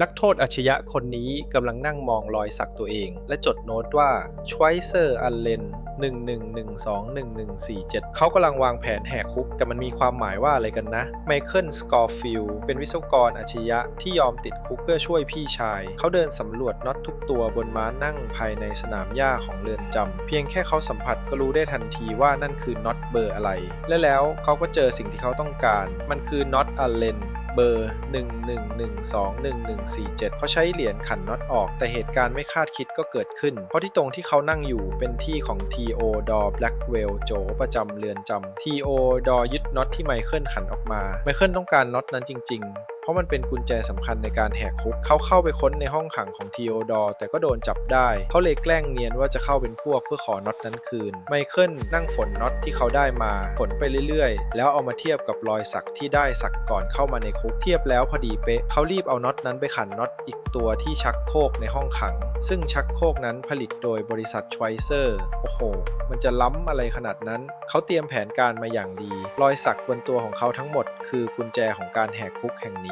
นักโทษอาชญะคนนี้กำลังนั่งมองรอยสักตัวเอง และจดโน้ตว่าช w เซอร์อัลเลน11121147 เขากำลังวางแผนแหกคุก แต่มันมีความหมายว่าอะไรกันนะ ไมเคิลสกอร์ฟิลเป็นวิศวกรอาชญะที่ยอมติดคุกเพื่อช่วยพี่ชาย เขาเดินสำรวจน็อตทุกตัวบนม้านั่งภายในสนามหญ้าของเรือนจำ เพียงแค่เขาสัมผัสก็รู้ได้ทันทีว่านั่นคือน็อตเบอร์อะไร และแล้วเขาก็เจอสิ่งที่เขาต้องการ มันคือน็อตอัลเลน เบอร์ 11121147 เขาใช้เหรียญขันน็อตออก แต่เหตุการณ์ไม่คาดคิดก็เกิดขึ้น เพราะที่ตรงที่เขานั่งอยู่เป็นที่ของ T.O. ดอ Blackwell โจประจำเรือนจำ T.O. ดอยึดน็อตที่ไมเคิลขันออกมา ไมเคิลต้องการน็อตนั้นจริง ๆเพราะมันเป็นกุญแจสำคัญในการแหกคุก เขาเข้าไปค้นในห้องขังของทีโอดอร์แต่ก็โดนจับได้ เขาเลยแกล้งเนียนว่าจะเข้าเป็นพวกเพื่อขอน็อตนั้นคืน ไมเคิลนั่งฝนน็อตที่เขาได้มาฝนไปเรื่อยๆ แล้วเอามาเทียบกับรอยสักที่ได้สักก่อนเข้ามาในคุกเทียบแล้วพอดีเป๊ะ เขารีบเอาน็อตนั้นไปขันน็อตอีกตัวที่ชักโคกในห้องขัง ซึ่งชักโคกนั้นผลิตโดยบริษัทชไวเซอร์โอ้โห มันจะล้ำอะไรขนาดนั้น เขาเตรียมแผนการมาอย่างดี รอยสักบนตัวของเขาทั้งหมด คือกุญแจของการแหกคุกแห่งนี้